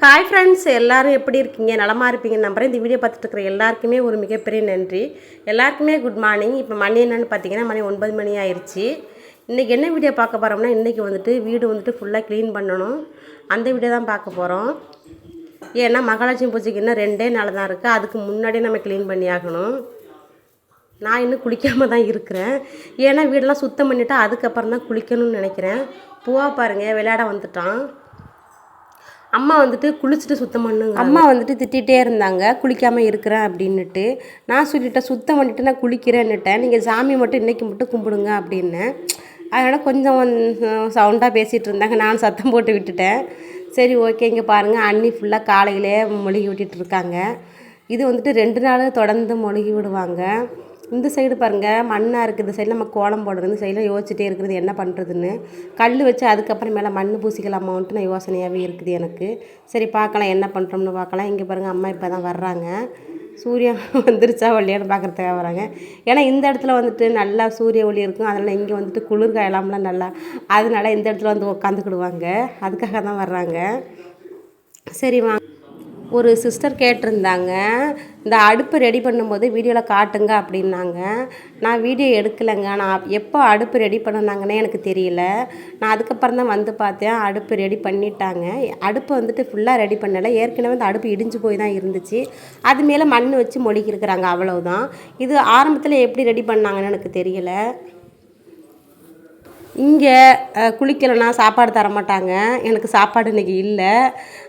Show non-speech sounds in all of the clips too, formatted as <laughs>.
Hi friends எல்லோரும் எப்படி இருக்கீங்க? நலமாக இருப்பீங்க நம்புறேன். இந்த வீடியோ பார்த்துட்டு இருக்கிற எல்லாருக்குமே ஒரு மிகப்பெரிய நன்றி. எல்லாருக்குமே குட் மார்னிங் இப்போ மணி என்னென்னு பார்த்தீங்கன்னா மணி ஒன்பது மணி ஆயிடுச்சு இன்றைக்கி என்ன வீடியோ பார்க்க போகிறோம்னா இன்றைக்கி வந்துட்டு வீடு வந்துட்டு ஃபுல்லாக க்ளீன் பண்ணணும். அந்த வீடியோ தான் பார்க்க போகிறோம் ஏன்னா மகாலட்சுமி பூஜைக்கு இன்னும் ரெண்டே நாள் தான் இருக்குது அதுக்கு முன்னாடியே நம்ம க்ளீன் பண்ணி ஆகணும். நான் இன்னும் குளிக்காமல் தான் இருக்கிறேன். ஏன்னா வீடெல்லாம் சுத்தம் பண்ணிவிட்டு அதுக்கப்புறம் தான் குளிக்கணும்னு நினைக்கிறேன். பூவா பாருங்கள் விளையாட வந்துட்டான். அம்மா வந்துட்டு குளிச்சுட்டு சுத்தம் பண்ணுங்க. அம்மா வந்துட்டு திட்டிகிட்டே இருந்தாங்க குளிக்காமல் இருக்கிறேன் அப்படின்னுட்டு. நான் சொல்லிட்டேன் சுத்தம் பண்ணிட்டு நான் குளிக்கிறேன்னுட்டேன். நீங்கள் சாமி மட்டும் இன்றைக்கி மட்டும் கும்பிடுங்க அப்படின்னேன். அதனால் கொஞ்சம் சவுண்டாக பேசிகிட்டு இருந்தாங்க. நான் சத்தம் போட்டு விட்டுட்டேன். சரி ஓகே இங்கே பாருங்கள் அண்ணி ஃபுல்லாக காலையிலே மொழிகி விட்டுட்டு இருக்காங்க. இது வந்துட்டு ரெண்டு நாள் தொடர்ந்து மொழிகி விடுவாங்க. இந்த சைடு பாருங்கள் மண்ணாக இருக்குது இந்த சைடில் நம்ம கோலம் போடுறது இந்த சைடில் யோசிச்சுட்டே இருக்கிறது என்ன பண்ணுறதுன்னு கல் வச்சு அதுக்கப்புறம் மேலே மண் பூசிக்கலாமான்ட்டு நான் யோசனையாகவே இருக்குது எனக்கு. சரி பார்க்கலாம் என்ன பண்ணுறோம்னு பார்க்கலாம். இங்கே பாருங்கள் அம்மா இப்போ தான் வர்றாங்க. சூரியன் வந்துருச்சா இல்லையான்னு பார்க்குறதுக்காக வராங்க ஏன்னா இந்த இடத்துல வந்துட்டு நல்லா சூரிய ஒளி இருக்கும். அதனால் இங்கே வந்துட்டு குளிர் காயலாம்லாம் நல்லா அதனால இந்த இடத்துல வந்து உட்காந்துக்கிடுவாங்க. அதுக்காக தான் வர்றாங்க. சரி வாங்க. ஒரு சிஸ்டர் கேட்டிருந்தாங்க. இந்த அடுப்பு ரெடி பண்ணும்போது வீடியோவில் காட்டுங்க அப்படின்னாங்க. நான் வீடியோ எடுக்கலைங்க. நான் எப்போ அடுப்பு ரெடி பண்ணினாங்கன்னே எனக்கு தெரியல. நான் அதுக்கப்புறம் தான் வந்து பார்த்தேன். அடுப்பு ரெடி பண்ணிட்டாங்க. அடுப்பு வந்துட்டு ஃபுல்லாக ரெடி பண்ணலை. ஏற்கனவே அந்த அடுப்பு இடிஞ்சு போய் தான் இருந்துச்சு. அது மேலே மண் வச்சு மொழிக்கிருக்கிறாங்க அவ்வளவுதான். இது ஆரம்பத்தில் எப்படி ரெடி பண்ணாங்கன்னு எனக்கு தெரியல. இங்கே குளிக்கலைன்னா சாப்பாடு தர மாட்டாங்க. எனக்கு சாப்பாடு இன்றைக்கி இல்லை.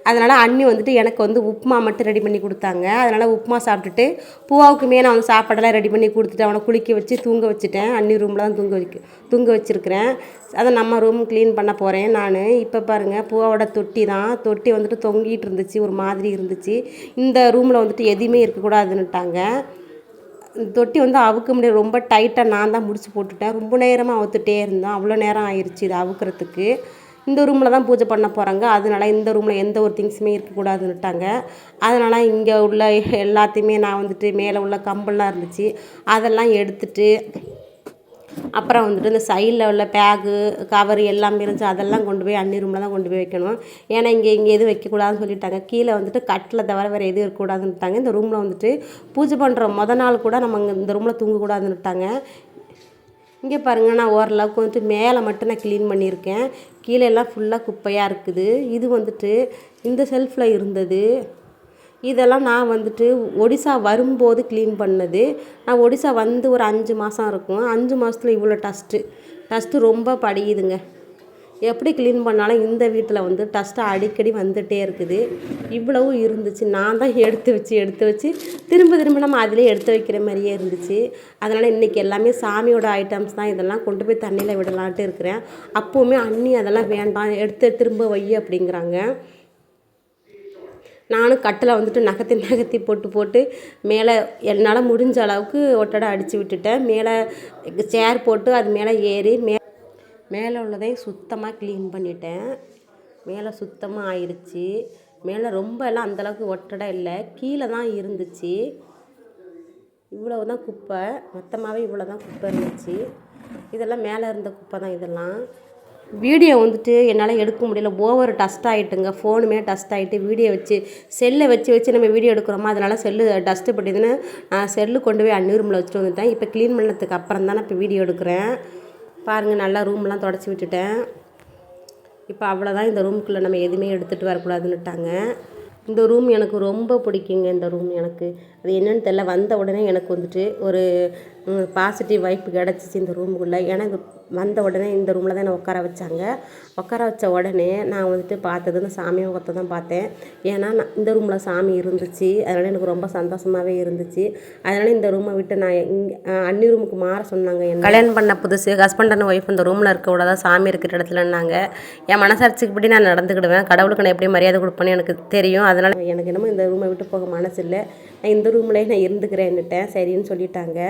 அதனால் அண்ணி வந்துட்டு எனக்கு வந்து உப்புமா மட்டும் ரெடி பண்ணி கொடுத்தாங்க. அதனால் உப்புமா சாப்பிட்டுட்டு பூவாவுக்குமே நான் வந்து சாப்பாடெல்லாம் ரெடி பண்ணி கொடுத்துட்டு அவனை குளிக்க வச்சு தூங்க வச்சுட்டேன். அண்ணி ரூமில் தான் தூங்க வைக்க தூங்க வச்சுருக்கிறேன். அதை நம்ம ரூம் க்ளீன் பண்ண போகிறேன் நான். இப்போ பாருங்கள் பூவாவோட தொட்டி தான். தொட்டி வந்துட்டு தொங்கிட்டு இருந்துச்சு ஒரு மாதிரி இருந்துச்சு. இந்த ரூமில் வந்துட்டு எதுவுமே இருக்கக்கூடாதுன்னுட்டாங்க. தொட்டி வந்து அவுக்க முடியாது. ரொம்ப டைட்டாக நான் தான் முடிச்சு போட்டுட்டேன். ரொம்ப நேரமாக அவுத்துட்டே இருந்தோம் அவ்வளோ நேரம் ஆயிடுச்சு இது அவுக்கிறதுக்கு. இந்த ரூமில் தான் பூஜை பண்ண போகிறாங்க அதனால இந்த ரூமில் எந்த ஒரு திங்ஸுமே இருக்கக்கூடாதுன்னுட்டாங்க. அதனால் இங்கே உள்ள எல்லாத்தையுமே நான் வந்துட்டு மேலே உள்ள கம்பெல்லாம் இருந்துச்சு. அதெல்லாம் எடுத்துட்டு அப்புறம் வந்துட்டு இந்த சைடில் உள்ள பேகு கவர் எல்லாமே இருந்துச்சு அதெல்லாம் கொண்டு போய் அண்ணி ரூமில் தான் கொண்டு போய் வைக்கணும். ஏன்னா இங்கே இங்கே எதுவும் வைக்கக்கூடாதுன்னு சொல்லிட்டாங்க. கீழே வந்துட்டு கட்டில் தவிர வேறு எதுவும் இருக்கக்கூடாதுன்னுட்டாங்க இந்த ரூமில் வந்துட்டு பூஜை பண்ணுற மொதல் நாள் கூட நம்ம இங்கே இந்த ரூமில் தூங்கக்கூடாதுன்னுட்டாங்க இங்கே பாருங்கள் நான் ஓரளவுக்கு வந்துட்டு மேலே மட்டும் நான் க்ளீன் பண்ணியிருக்கேன். கீழே எல்லாம் ஃபுல்லாக குப்பையாக இருக்குது. இது வந்துட்டு இந்த செல்ஃபில் இருந்தது. இதெல்லாம் நான் வந்துட்டு ஒடிசா வரும்போது க்ளீன் பண்ணது. நான் ஒடிசா வந்து ஒரு அஞ்சு மாதம் இருக்கும். அஞ்சு மாதத்துல இவ்வளோ டஸ்ட்டு டஸ்ட்டு ரொம்ப படியுதுங்க. எப்படி க்ளீன் பண்ணாலும் இந்த வீட்டில் வந்து டஸ்ட்டு அடிக்கடி வந்துகிட்டே இருக்குது. இவ்வளவு இருந்துச்சு. நான் தான் எடுத்து வச்சு எடுத்து வச்சு திரும்ப திரும்ப நம்ம அதிலே எடுத்து வைக்கிற மாதிரியே இருந்துச்சு. அதனால் இன்றைக்கி எல்லாமே சாமியோட ஐட்டம்ஸ் தான் இதெல்லாம் கொண்டு போய் தண்ணியில் விடலான்ட்டு இருக்கிறேன். அப்போவுமே அண்ணி அதெல்லாம் வேண்டாம் எடுத்து திரும்ப வை அப்படிங்கிறாங்க. நானும் கட்டில் வந்துட்டு நகர்த்தி நகர்த்தி போட்டு போட்டு மேலே என்னால் முடிஞ்ச அளவுக்கு ஒட்டடை அடித்து விட்டுட்டேன். மேலே சேர் போட்டு அது மேலே ஏறி மே மேலே உள்ளதையும் சுத்தமாக க்ளீன் பண்ணிட்டேன். மேலே சுத்தமாக ஆயிடுச்சு மேலே ரொம்ப எல்லாம் அந்தளவுக்கு ஒட்டடை இல்லை. கீழே தான் இருந்துச்சு. இவ்வளவு தான் குப்பை. மொத்தமாகவே இவ்வளோ தான் குப்பை இருந்துச்சு. இதெல்லாம் மேலே இருந்த குப்பை தான் இதெல்லாம். வீடியோ வந்துட்டு என்னால் எடுக்க முடியல. ஓவர் டஸ்ட் ஆகிட்டுங்க ஃபோனுமே டஸ்ட் ஆகிட்டு வீடியோ வச்சு செல்லை வச்சு வச்சு நம்ம வீடியோ எடுக்கிறோமா? அதனால் செல்லு டஸ்ட்டு பட்டுதுன்னு நான் செல்லு கொண்டு போய் அன்னி ரூமில் வச்சுட்டு வந்துட்டேன். இப்போ க்ளீன் பண்ணதுக்கு அப்புறம் தான் நான் இப்போ வீடியோ எடுக்கிறேன். பாருங்கள் நல்லா ரூம்லாம் தொடச்சி விட்டுட்டேன். இப்போ அவ்வளோதான் இந்த ரூமுக்குள்ளே நம்ம எதுவுமே எடுத்துகிட்டு வரக்கூடாதுன்னுட்டாங்க. இந்த ரூம் எனக்கு ரொம்ப பிடிக்குங்க. இந்த ரூம் எனக்கு. அது என்னென்னு தெரில வந்த உடனே எனக்கு வந்துட்டு ஒரு பாசிட்டிவ் வைப் கிடச்சிச்சு இந்த ரூமுக்குள்ளே இது வந்த உடனே இந்த ரூமில் தான் என்னை உட்கார வச்சாங்க. உட்கார வச்ச உடனே நான் வந்துட்டு பார்த்தது இந்த சாமி முகத்தை தான் பார்த்தேன். ஏன்னா நான் இந்த ரூமில் சாமி இருந்துச்சு. அதனால் எனக்கு ரொம்ப சந்தோஷமாகவே இருந்துச்சு. அதனால் இந்த ரூமை விட்டு நான் இங்கே அன்னி ரூமுக்கு மாற சொன்னாங்க என்ன. கல்யாணம் பண்ண புதுசு ஹஸ்பண்ட் அண்ட் ஒய்ஃப் இந்த ரூமில் இருக்க கூடாதான் சாமி இருக்கிற இடத்துலன்னாங்க. என் மனசாட்சிக்குப்படி நான் நடந்துக்கிடுவேன். கடவுளுக்கு நான் எப்படி மரியாதை கொடுப்பேன்னு எனக்கு தெரியும். அதனால் எனக்கு என்னமோ இந்த ரூமை விட்டு போக மனசு இல்லை. நான் இந்த ரூம்லேயே நான் இருந்துக்கிறேன்னுட்டேன். சரின்னு சொல்லிட்டாங்க.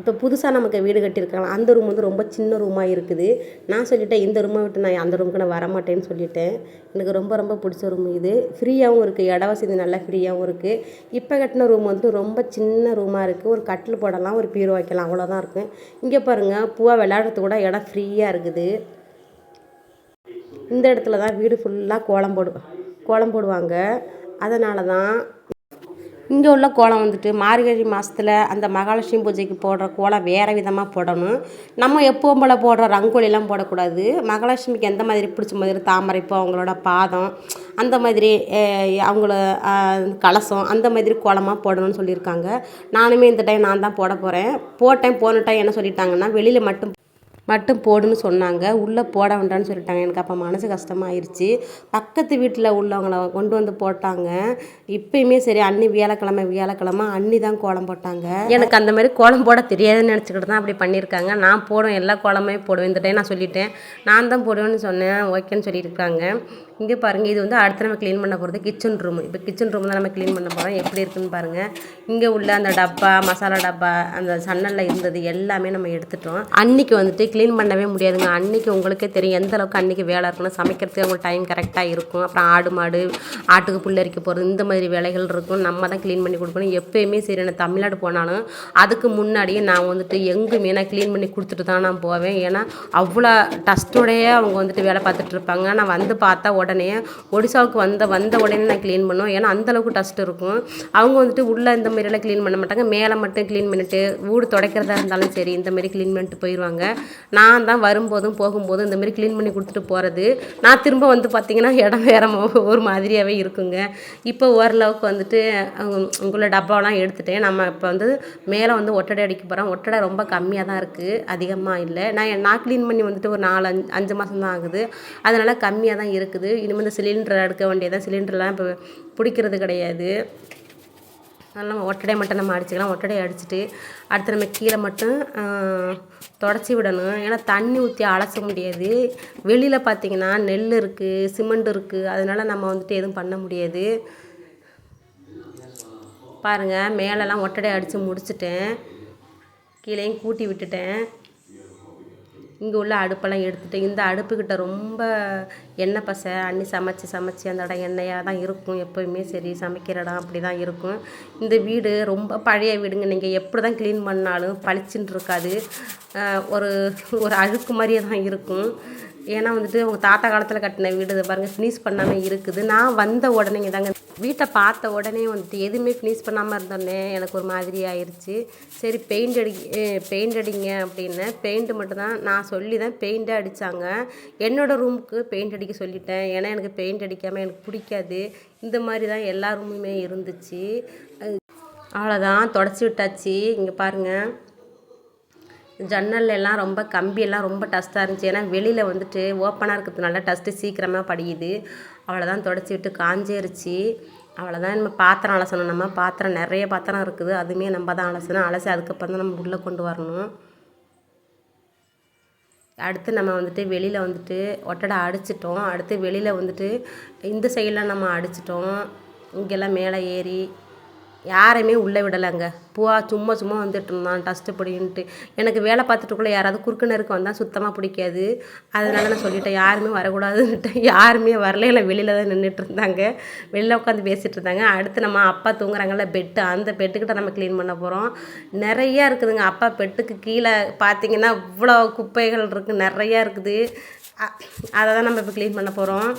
இப்போ புதுசாக நமக்கு வீடு கட்டியிருக்காங்க அந்த ரூம் வந்து ரொம்ப சின்ன ரூமாக இருக்குது. நான் சொல்லிட்டேன் இந்த ரூமை விட்டு நான் அந்த ரூமுக்கு நான் வரமாட்டேன்னு சொல்லிட்டேன். எனக்கு ரொம்ப ரொம்ப பிடிச்ச ரூம் இது. ஃப்ரீயாகவும் இருக்குது இட வசதி நல்லா ஃப்ரீயாகவும் இருக்குது இப்போ கட்டின ரூம் வந்து ரொம்ப சின்ன ரூமாக இருக்குது ஒரு கட்டில் போடலாம் ஒரு பீரோ வைக்கலாம் அவ்வளோதான் இருக்கும் இங்கே பாருங்கள் பூவா விளையாடுறது கூட இடம் ஃப்ரீயாக இருக்குது. இந்த இடத்துல தான் வீடு ஃபுல்லாக கோலம் போடுவேன் கோலம் போடுவாங்க. அதனால தான் இங்கே உள்ள கோலம் வந்துட்டு மார்கழி மாதத்தில் அந்த மகாலட்சுமி பூஜைக்கு போடுற கோலம் வேறு விதமாக போடணும். நம்ம எப்பவும் போல் போடுற ரங்கோலிலாம் போடக்கூடாது. மகாலட்சுமிக்கு எந்த மாதிரி பிடிச்ச மாதிரி தாமரை அவங்களோட பாதம் அந்த மாதிரி அவங்கள கலசம் அந்த மாதிரி கோலமாக போடணும்னு சொல்லியிருக்காங்க. நானுமே இந்த டைம் நான் தான் போட போகிறேன் போட்டேன் போன டைம் என்ன சொல்லிட்டாங்கன்னா வெளியில் மட்டும் மட்டும் போடுன்னு சொன்னாங்க. உள்ளே போட வேண்டாம்னு சொல்லிட்டாங்க. எனக்கு அப்போ மனசு கஷ்டமாயிருச்சு. பக்கத்து வீட்டில் உள்ளவங்கள கொண்டு வந்து போட்டாங்க. இப்பயுமே சரி அன்னி வியாழக்கிழமை வியாழக்கிழமை அன்னி தான் கோலம் போட்டாங்க. எனக்கு அந்த மாதிரி கோலம் போட தெரியாதுன்னு நினச்சிக்கிட்டு தான் அப்படி பண்ணியிருக்காங்க. நான் போடுவேன் எல்லா கோலமே போடுவேன். இந்த டைம் நான் சொல்லிட்டேன். நான் தான் போடுவேன்னு சொன்னேன். ஓகேன்னு சொல்லியிருக்காங்க. இங்கே பாருங்கள் இது வந்து அடுத்து நம்ம க்ளீன் பண்ண போகிறது கிச்சன் ரூம் இப்போ கிச்சன் ரூம் தான் நம்ம க்ளீன் பண்ண போகிறோம் எப்படி இருக்குன்னு பாருங்கள் இங்கே உள்ள அந்த டப்பா மசாலா டப்பா அந்த சன்னலில் இருந்தது எல்லாமே நம்ம எடுத்துட்டோம். அன்னைக்கு வந்துட்டு க்ளீன் பண்ணவே முடியாதுங்க. அன்றைக்கி உங்களுக்கே தெரியும் எந்த அளவுக்கு அன்றைக்கி வேலை இருக்கணும் சமைக்கிறதுக்கு உங்களுக்கு டைம் கரெக்டாக இருக்கும். அப்புறம் ஆடு மாடு ஆட்டுக்கு புல்லரிக்க போகிறது இந்த மாதிரி வேலைகள் இருக்கும். நம்ம தான் க்ளீன் பண்ணி கொடுக்கணும். எப்போயுமே சரி நான் தமிழ்நாடு போனாலும் அதுக்கு முன்னாடியே நான் வந்துட்டு எங்குமே நான் க்ளீன் பண்ணி கொடுத்துட்டு தான் நான் போவேன். ஏன்னா அவ்வளோ டஸ்ட்டோடையே அவங்க வந்துட்டு வேலை பார்த்துட்டு இருப்பாங்க. நான் வந்து பார்த்தா உடனே ஒடிசாவுக்கு வந்த வந்த உடனே நான் க்ளீன் பண்ணுவேன். ஏன்னா அந்தளவுக்கு டஸ்ட் இருக்கும். அவங்க வந்துட்டு உள்ளே இந்த மாதிரியெல்லாம் க்ளீன் பண்ண மாட்டாங்க. மேலே மட்டும் க்ளீன் பண்ணிட்டு வீடு துடைக்கிறதா இருந்தாலும் சரி இந்த மாதிரி க்ளீன் பண்ணிட்டு போயிடுவாங்க நான் தான் வரும்போதும் போகும்போதும் இந்த மாதிரி க்ளீன் பண்ணி கொடுத்துட்டு போகிறது நான் திரும்ப வந்து பார்த்திங்கன்னா இடம் வேறு ஒரு மாதிரியாகவே இருக்குங்க. இப்போ ஓரளவுக்கு வந்துட்டு உங்களை உள்ள டப்பாவெலாம் எடுத்துட்டேன். நம்ம இப்போ வந்து மேலே வந்து ஒட்டடை அடிக்க போகிறோம் ஒட்டடை ரொம்ப கம்மியாக தான் இருக்குது அதிகமாக இல்லை. நான் நான் க்ளீன் பண்ணி வந்துட்டு ஒரு நாலு அஞ்சு அஞ்சு மாதம் தான் ஆகுது. அதனால் கம்மியாக தான் இருக்குது. இனிமேல் இந்த சிலிண்டர் எடுக்க வேண்டியதான் சிலிண்டர்லாம் இப்போ பிடிக்கிறது கிடையாது. அதனால் நம்ம ஒட்டடை மட்டும் நம்ம அடிச்சுக்கலாம். ஒட்டடை அடிச்சுட்டு அடுத்து நம்ம கீழே மட்டும் தொடச்சி விடணும். ஏன்னா தண்ணி ஊற்றி அலச முடியாது. வெளியில் பார்த்தீங்கன்னா நெல் இருக்குது சிமெண்ட் இருக்குது அதனால் நம்ம வந்துட்டு எதுவும் பண்ண முடியாது. பாருங்கள் மேலெல்லாம் ஒட்டடை அடித்து முடிச்சிட்டேன். கீழேயும் கூட்டி விட்டுட்டேன். இங்கே உள்ள அடுப்பெல்லாம் எடுத்துட்டு இந்த அடுப்புக்கிட்ட ரொம்ப எண்ணெய் பசை அண்ணி சமைச்சு சமைச்சு அந்த இடம் எண்ணெயாக தான் இருக்கும். எப்போயுமே சரி சமைக்கிற இடம் அப்படி தான் இருக்கும். இந்த வீடு ரொம்ப பழைய வீடுங்க. நீங்கள் எப்படி தான் க்ளீன் பண்ணாலும் பளிச்சுன்னு இருக்காது. ஒரு ஒரு அழுக்கு மாதிரியே தான் இருக்கும். ஏன்னா வந்துட்டு உங்கள் தாத்தா காலத்தில் கட்டின வீடு இதை பாருங்கள் ஃபினிஷ் பண்ணாமல் இருக்குது. நான் வந்த உடனேங்க தாங்க வீட்டை பார்த்த உடனே வந்துட்டு எதுவுமே ஃபினிஷ் பண்ணாமல் இருந்தோடனே எனக்கு ஒரு மாதிரி ஆயிடுச்சு சரி பெயிண்ட் அடி பெயிண்ட் அடிங்க அப்படின்னு. பெயிண்ட் மட்டும்தான் நான் சொல்லி தான் பெயிண்ட்டே அடித்தாங்க என்னோடய ரூமுக்கு பெயிண்ட் அடிக்க சொல்லிட்டேன். ஏன்னா எனக்கு பெயிண்ட் அடிக்காமல் எனக்கு பிடிக்காது. இந்த மாதிரி தான் எல்லா ரூமுமே இருந்துச்சு. அவ்வளோதான் தொடச்சி விட்டாச்சு. இங்கே பாருங்கள் ஜன்னல் எல்லாம் ரொம்ப கம்பியெல்லாம் ரொம்ப டஸ்ட்டாக இருந்துச்சு. ஏன்னா வெளியில் வந்துட்டு ஓப்பனாக இருக்கிறதுனால டஸ்ட்டு சீக்கிரமாக படியுது. அவ்வளோதான் தொடச்சி விட்டு காஞ்சேருச்சு. அவ்வளோதான் நம்ம பாத்திரம் அலசணும். நம்ம பாத்திரம் நிறைய பாத்திரம் இருக்குது. அதுவுமே நம்ம தான் அலசணும். அலசி அதுக்கப்புறம் தான் நம்ம உள்ளே கொண்டு வரணும். அடுத்து நம்ம வந்துட்டு வெளியில் வந்துட்டு ஒட்டடை அடிச்சிட்டோம். அடுத்து வெளியில் வந்துட்டு இந்த சைடில் நம்ம அடிச்சிட்டோம். இங்கெல்லாம் மேலே ஏறி யாரையுமே உள்ளே விடலைங்க. பூவா சும்மா சும்மா வந்துட்டு இருந்தான் டஸ்ட்டு பிடின்ட்டு. எனக்கு வேலை பார்த்துட்டுக்குள்ளே யாராவது குறுக்கு நெருக்கு வந்தால் சுத்தமாக பிடிக்காது. அதனால நான் சொல்லிட்டேன் யாருமே வரக்கூடாதுன்னுட்டேன் யாருமே வரல இல்லை வெளியில் தான் நின்றுட்டு இருந்தாங்க. வெளியில் உட்காந்து பேசிகிட்டு இருந்தாங்க. அடுத்து நம்ம அப்பா தூங்குறாங்கல்ல பெட்டு அந்த பெட்டுக்கிட்ட நம்ம க்ளீன் பண்ண போகிறோம் நிறையா இருக்குதுங்க. அப்பா பெட்டுக்கு கீழே பார்த்தீங்கன்னா இவ்வளோ குப்பைகள் இருக்குது நிறையா இருக்குது. அதை தான் நம்ம இப்போ க்ளீன் பண்ண போகிறோம்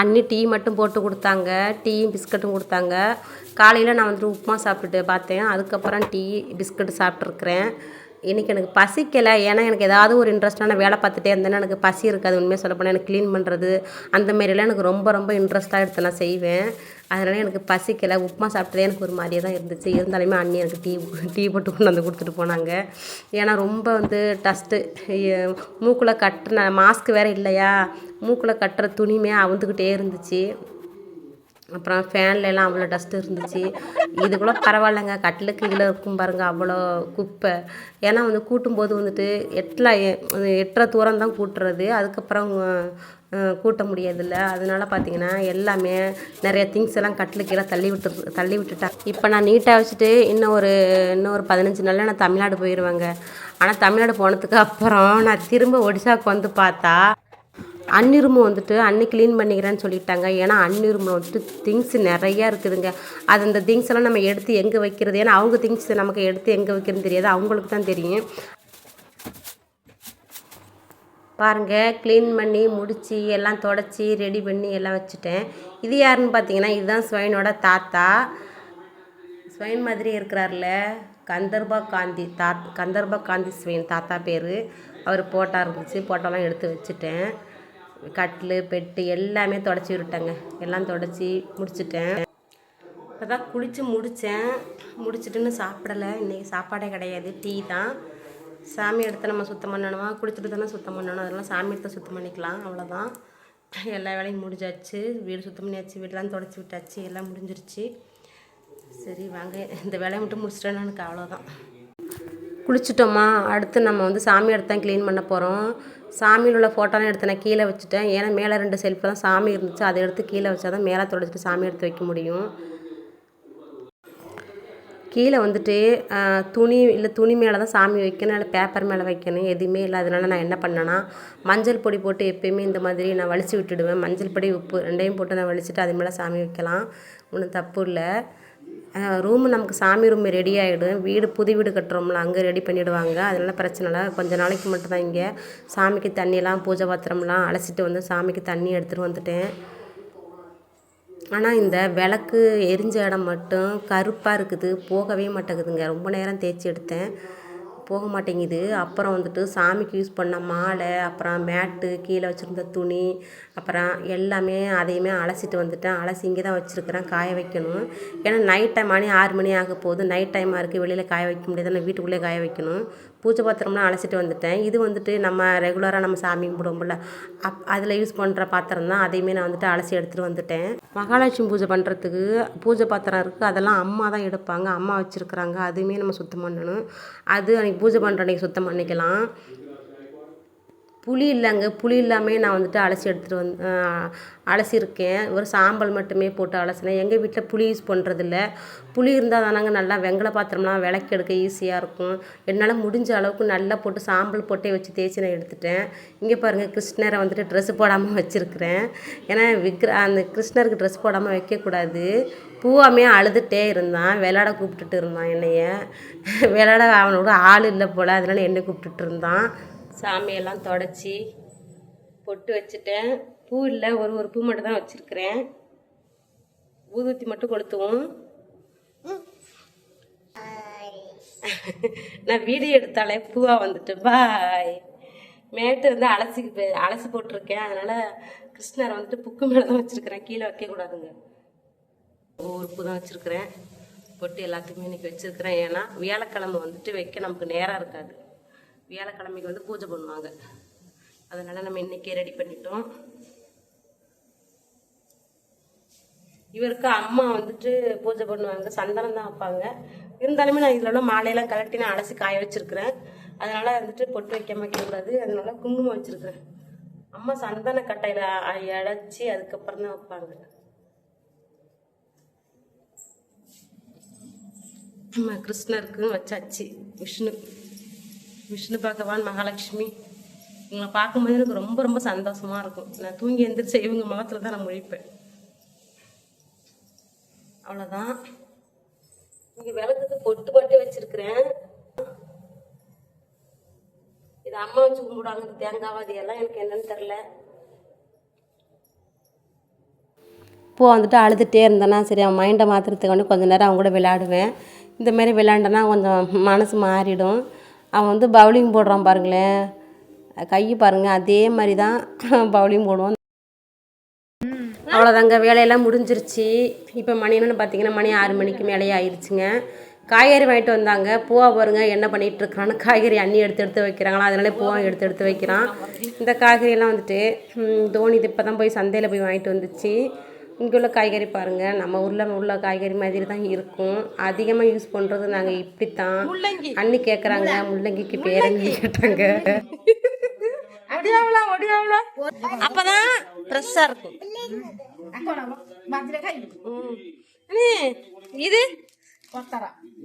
அண்ணி டீ மட்டும் போட்டு கொடுத்தாங்க. டீயும் பிஸ்கட்டும் கொடுத்தாங்க. காலையில் நான் வந்துட்டு உப்புமா சாப்பிட்டுட்டு பார்த்தேன். அதுக்கப்புறம் டீ பிஸ்கட் சாப்பிட்ருக்குறேன் இன்றைக்கி எனக்கு பசிக்கலை. ஏன்னா எனக்கு ஏதாவது ஒரு இன்ட்ரெஸ்டான வேலை பார்த்துட்டே இருந்தேன்னா எனக்கு பசி இருக்காது. உண்மையாக சொல்லப்போனால் எனக்கு க்ளீன் பண்ணுறது அந்த மாதிரிலாம் எனக்கு ரொம்ப ரொம்ப இன்ட்ரெஸ்ட்டாக எடுத்து நான் செய்வேன். அதனால் எனக்கு பசிக்கலை. உப்புமா சாப்பிட்டதே எனக்கு ஒரு மாதிரியே தான் இருந்துச்சு. இருந்தாலுமே அண்ணி எனக்கு டீ டீ போட்டு கொண்டு வந்து கொடுத்துட்டு போனாங்க. ஏன்னா ரொம்ப வந்து டஸ்ட்டு மூக்கில் கட்டுற மாஸ்க் வேறு இல்லையா? மூக்கில் கட்டுற துணியுமே அவுந்துக்கிட்டே இருந்துச்சு. அப்புறம் ஃபேன்லலாம் அவ்வளோ டஸ்ட் இருந்துச்சு. இது கூட பரவாயில்லைங்க. கட்டிலுக்கு கீழே இருக்கும் பாருங்கள் அவ்வளோ குப்பை. ஏன்னா வந்து கூட்டும்போது வந்துட்டு எட்டில் எட்டரை தூரம் தான் கூட்டுறது. அதுக்கப்புறம் கூட்ட முடியாதுல்ல அதனால பார்த்தீங்கன்னா எல்லாமே நிறைய திங்ஸ் எல்லாம் கட்டிலு கீழே தள்ளி விட்டு தள்ளி விட்டுட்டேன் இப்போ நான் நீட்டாக வச்சுட்டு இன்னும் ஒரு இன்னும் ஒரு பதினஞ்சு நாளில் நான் தமிழ்நாடு போயிடுவேங்க ஆனால் தமிழ்நாடு போனதுக்கு அப்புறம் நான் திரும்ப ஒடிசாவுக்கு வந்து பார்த்தா அன்னி வந்துட்டு அன்னி க்ளீன் பண்ணிக்கிறேன்னு சொல்லிட்டாங்க. ஏன்னா அன்னி வந்துட்டு திங்ஸ் நிறையா இருக்குதுங்க. அது அந்த திங்ஸ் எல்லாம் நம்ம எடுத்து எங்கே வைக்கிறது? ஏன்னா அவங்க திங்ஸ் நமக்கு எடுத்து எங்கே வைக்கிறதுன்னு தெரியாது. அவங்களுக்கு தான் தெரியும். பாருங்கள் க்ளீன் பண்ணி முடித்து எல்லாம் தொடச்சி ரெடி பண்ணி எல்லாம் வச்சுட்டேன். இது யாருன்னு பார்த்தீங்கன்னா இதுதான் ஸ்வைனோட தாத்தா. ஸ்வைன் மாதிரி இருக்கிறார்ல கந்தர்பா காந்தி தா கந்தர்பா காந்தி ஸ்வைன் தாத்தா பேர். அவர் போட்டா இருந்துச்சு. போட்டோலாம் எடுத்து வச்சுட்டேன். கட்டில் பெட்டு எல்லாமே தொடச்சி விட்டேங்க எல்லாம் தொடச்சி முடிச்சிட்டேன். இப்போ தான் குளித்து முடித்தேன் முடிச்சிட்டுன்னு சாப்பிடலை. இன்றைக்கி சாப்பாடே கிடையாது. டீ தான். சாமி எடுத்து நம்ம சுத்தம் பண்ணணுமா? குளிச்சுட்டு தானே சுத்தம் பண்ணணும். அதெல்லாம் சாமி எடுத்து சுத்தம் பண்ணிக்கலாம். அவ்வளோதான் எல்லா வேலையும் முடிஞ்சாச்சு. வீடு சுத்தம் பண்ணியாச்சு. வீடெல்லாம் தொடச்சி விட்டாச்சு. எல்லாம் முடிஞ்சிருச்சு. சரி வாங்க. இந்த வேலையை மட்டும் முடிச்சிட்டேன்னு எனக்கு அவ்வளோதான் குளிச்சிட்டோமா? அடுத்து நம்ம வந்து சாமி எடுத்தான் க்ளீன் பண்ண போகிறோம் சாமியில் உள்ள ஃபோட்டோலாம் எடுத்து நான் கீழே வச்சுட்டேன். ஏன்னா மேலே ரெண்டு செல்ஃபில் தான் சாமி இருந்துச்சு. அதை எடுத்து கீழே வச்சா தான் மேலே தொடச்சிட்டு சாமி எடுத்து வைக்க முடியும். கீழே வந்துட்டு துணி இல்லை துணி மேலே தான் சாமி வைக்கணும். இல்லை பேப்பர் மேலே வைக்கணும். எதுவுமே இல்லை. அதனால நான் என்ன பண்ணேன்னா மஞ்சள் பொடி போட்டு எப்பயுமே இந்த மாதிரி நான் வலிச்சு விட்டுடுவேன். மஞ்சள் பொடி உப்பு ரெண்டையும் போட்டு நான் வலிச்சுட்டு அது மேலே சாமி வைக்கலாம். ஒன்றும் தப்பு இல்லை. ரூமு நமக்கு சாமி ரூம் ரெடி ஆகிடும் வீடு புது வீடு கட்டுறோம்ல அங்கே ரெடி பண்ணிவிடுவாங்க அதனால பிரச்சனை இல்லை. கொஞ்ச நாளைக்கு மட்டும் தான் இங்கே. சாமிக்கு தண்ணியெல்லாம் பூஜை பாத்திரம்லாம் அலசிட்டு வந்து சாமிக்கு தண்ணி எடுத்துகிட்டு வந்துட்டேன். ஆனால் இந்த விளக்கு எரிஞ்ச இடம் மட்டும் கருப்பாக இருக்குது. போகவே மாட்டேங்குதுங்க. ரொம்ப நேரம் தேய்ச்சி எடுத்தேன். போக மாட்டேங்குது. அப்புறம் வந்துட்டு சாமிக்கு யூஸ் பண்ண மாலை அப்புறம் மேட்டு கீழே வச்சுருந்த துணி அப்புறம் எல்லாமே அதையுமே அலசிட்டு வந்துட்டேன். அலசி இங்கே தான் வச்சுருக்கிறேன் காய வைக்கணும். ஏன்னா நைட் டைம் மணி ஆறு மணி ஆக போகுது. நைட் டைமாக இருக்குது வெளியில் காய வைக்க முடியாது. நான் வீட்டுக்குள்ளே காய வைக்கணும். பூஜை பாத்திரம்லாம் அலசிட்டு வந்துட்டேன். இது வந்துட்டு நம்ம ரெகுலராக நம்ம சாமி கும்பிடுவோம்ல அப் அதில் யூஸ் பண்ணுற பாத்திரம் தான். அதையுமே நான் வந்துட்டு அலசி எடுத்துகிட்டு வந்துட்டேன். மகாலட்சுமி பூஜை பண்ணுறதுக்கு பூஜை பாத்திரம் இருக்குது அதெல்லாம் அம்மா தான் எடுப்பாங்க. அம்மா வச்சுருக்குறாங்க. அதுவுமே நம்ம சுத்தம் பண்ணணும். அது அன்றைக்கி பூஜை பண்ணுற அன்றைக்கி சுத்தம் பண்ணிக்கலாம். புளி இல்லைங்க. புளி இல்லாமல் நான் வந்துட்டு அலசி எடுத்துகிட்டு வந்து அலசியிருக்கேன். ஒரு சாம்பல் மட்டுமே போட்டு அலசினேன். எங்கள் வீட்டில் புளி யூஸ் பண்ணுறதில்ல புளி இருந்தால் தானாங்க நல்லா வெங்கல பாத்திரம்லாம் விளக்கி எடுக்க ஈஸியாக இருக்கும். என்னால் முடிஞ்ச அளவுக்கு நல்லா போட்டு சாம்பல் போட்டே வச்சு தேய்ச்சி நான் எடுத்துட்டேன். இங்கே பாருங்கள் கிருஷ்ணரை வந்துட்டு ட்ரெஸ் போடாமல் வச்சுருக்கிறேன். ஏன்னா விக்ர அந்த கிருஷ்ணருக்கு ட்ரெஸ் போடாமல் வைக்கக்கூடாது. பூவாமே அழுதுகிட்டே இருந்தான். விளாட கூப்பிட்டுட்டு இருந்தான் என்னைய. விளாட அவனோட ஆள் இல்லை போல். அதனால என்னை கூப்பிட்டுட்டு இருந்தான். சாமியெல்லாம் தொடச்சி பொட்டு வச்சுட்டேன். பூ இல்லை ஒரு ஒரு பூ மட்டும் தான் வச்சுருக்கிறேன். ஊதுவத்தி மட்டும் கொளுத்துவோம். <laughs> நான் வீடியோ எடுத்தாலே பூவாக வந்துட்டு. பாய். மேட்டு வந்து அலசி அலசி போட்டிருக்கேன். அதனால் கிருஷ்ணரை வந்துட்டு புக்கு மேலே தான் வச்சுருக்கிறேன். கீழே வைக்கக்கூடாதுங்க. ஒவ்வொரு பூ தான் வச்சுருக்கிறேன். பொட்டு எல்லாத்துக்குமே இன்றைக்கி வச்சுருக்கிறேன். ஏன்னா வியாழக்கிழமை வந்துட்டு வைக்க நமக்கு நேரம் இருக்காது. வியாழக்கிழமைக்கு வந்து பூஜை பண்ணுவாங்க. அதனால் நம்ம இன்றைக்கே ரெடி பண்ணிட்டோம். இவருக்கு அம்மா வந்துட்டு பூஜை பண்ணுவாங்க சந்தனம் தான் வைப்பாங்க. இருந்தாலுமே நான் இதில் மாலையெல்லாம் கலட்டி நான் அலசி காய வச்சிருக்கிறேன். அதனால் வந்துட்டு பொட்டு வைக்காம வைக்கக்கூடாது அதனால குங்குமம் வச்சுருக்குறேன். அம்மா சந்தன கட்டையில் இழைச்சி அதுக்கப்புறம் தான் வைப்பாங்க. நம்ம கிருஷ்ணருக்கும் வச்சாச்சு. விஷ்ணு. விஷ்ணு பகவான் மகாலட்சுமி இவங்களை பார்க்கும்போது எனக்கு ரொம்ப ரொம்ப சந்தோஷமா இருக்கும். நான் தூங்கி எந்திரிச்ச இவங்க முகத்துல தான் நான் முழிப்பேன். அவ்வளோதான் இங்கே விளக்குக்கு பொட்டு மட்டும் வச்சிருக்கிறேன். இது அம்மா வச்சு கும்பிடுவாங்க இந்த தேங்காவாதி எல்லாம் எனக்கு என்னன்னு தெரில பூ வந்துட்டு அழுதுகிட்டே இருந்தேன்னா சரி அவன் மைண்டை மாற்றுறதுக்கு கொஞ்சம் நேரம் அவங்க கூட விளையாடுவேன். இந்தமாரி விளையாண்டனா கொஞ்சம் மனசு மாறிடும். அவன் வந்து பவுலிங் போடுறான் பாருங்களேன். கை பாருங்க அதே மாதிரி தான் பவுலிங் போடுவான். அவ்வளோதாங்க வேலையெல்லாம் முடிஞ்சிருச்சு. இப்போ மணி பார்த்தீங்கன்னா மணி ஆறு மணிக்கு மேலேயே ஆயிடுச்சுங்க காய்கறி வாங்கிட்டு வந்தாங்க. பூவா பாருங்க என்ன பண்ணிட்டு இருக்கிறான்னு காய்கறி அண்ணி எடுத்து எடுத்து வைக்கிறாங்களா அதனால பூவா எடுத்து எடுத்து வைக்கிறான். இந்த காய்கறியெல்லாம் வந்துட்டு தோனி இது இப்போ தான் போய் சந்தையில் போய் வாங்கிட்டு வந்துச்சு. இங்கே உள்ள காய்கறி பாருங்கள் நம்ம ஊரில் உள்ள காய்கறி மாதிரி தான் இருக்கும். அதிகமாக யூஸ் பண்ணுறது நாங்கள் இப்படி தான் அண்ணி கேட்குறாங்க முள்ளங்கிக்கு பேர் என்ன கேட்டாங்க. அப்பதான் ஃப்ரெஷ்ஷாக இருக்கும். இது?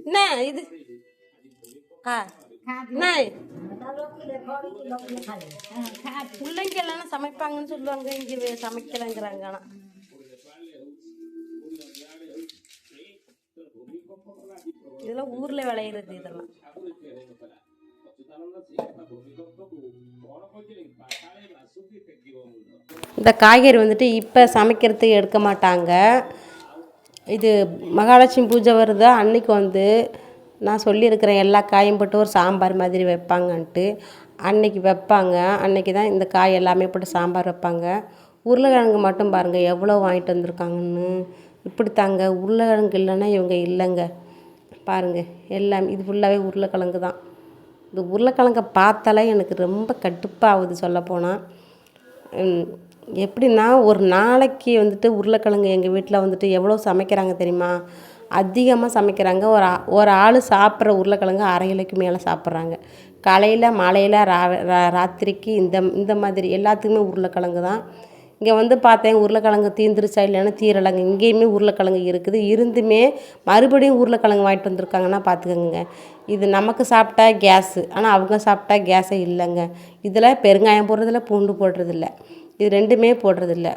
என்ன இது? ஆ என்ன முள்ளங்கி எல்லாம் சமைப்பாங்கன்னு சொல்லுவாங்க. இங்கே சமைக்கலங்கிறாங்க ஆனால் இதெல்லாம் ஊர்ல விளையிறது இதெல்லாம். இந்த காய்கறி வந்துட்டு இப்போ சமைக்கிறதுக்கு எடுக்க மாட்டாங்க. இது மகாலட்சுமி பூஜை வருதா அன்னைக்கு வந்து நான் சொல்லியிருக்கிறேன் எல்லா காயும் போட்டு ஒரு சாம்பார் மாதிரி வைப்பாங்கன்ட்டு. அன்னைக்கு வைப்பாங்க அன்னைக்கு தான் இந்த காய் எல்லாமே போட்டு சாம்பார் வைப்பாங்க. உருளைக்கிழங்கு மட்டும் பாருங்கள் எவ்வளோ வாங்கிட்டு வந்திருக்காங்கன்னு. இப்படி தாங்க உருளைக்கிழங்கு இல்லைன்னா இவங்க இல்லைங்க. பாருங்கள் எல்லாம் இது ஃபுல்லாகவே உருளைக்கிழங்கு தான். இந்த உருளைக்கிழங்க பார்த்தாலே எனக்கு ரொம்ப கடுப்பாகுது சொல்லப்போனால் எப்படின்னா ஒரு நாளைக்கு வந்துட்டு உருளைக்கிழங்கு எங்கள் வீட்டில் வந்துட்டு எவ்வளோ சமைக்கிறாங்க தெரியுமா? அதிகமாக சமைக்கிறாங்க. ஒரு ஒரு ஆள் சாப்பிட்ற உருளைக்கிழங்கு அரை இலைக்கு மேலே சாப்பிட்றாங்க. காலையில் மாலையில் ரா ரா- ராத்திரிக்கு இந்த இந்த மாதிரி எல்லாத்துக்குமே உருளைக்கிழங்கு தான். இங்கே வந்து பார்த்தேன் உருளைக்கிழங்கு தீந்துருச்சா இல்லைன்னா தீரலைங்க. இங்கேயுமே உருளைக்கிழங்கு இருக்குது. இருந்துமே மறுபடியும் உருளைக்கிழங்கு வாங்கிட்டு வந்திருக்காங்கன்னா பார்த்துக்கோங்க. இது நமக்கு சாப்பிட்டா கேஸு ஆனால் அவங்க சாப்பிட்டா கேஸே இல்லைங்க. இதில் பெருங்காயம் போடுறதில்ல பூண்டு போடுறதில்ல. இது ரெண்டுமே போடுறதில்ல.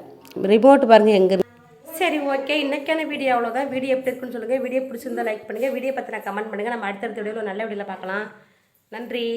ரிமோட் பாருங்கள் எங்கே சரி ஓகே. இன்றைக்கான வீடியோ அவ்வளோதான் வீடியோ எப்படி இருக்குன்னு சொல்லுங்கள் வீடியோ பிடிச்சிருந்தா லைக் பண்ணுங்கள் வீடியோ பற்றின நான் கமெண்ட் பண்ணுங்கள் நம்ம அடுத்தடுத்த வீடியோவில் நல்ல வீடியோவில் பார்க்கலாம். நன்றி.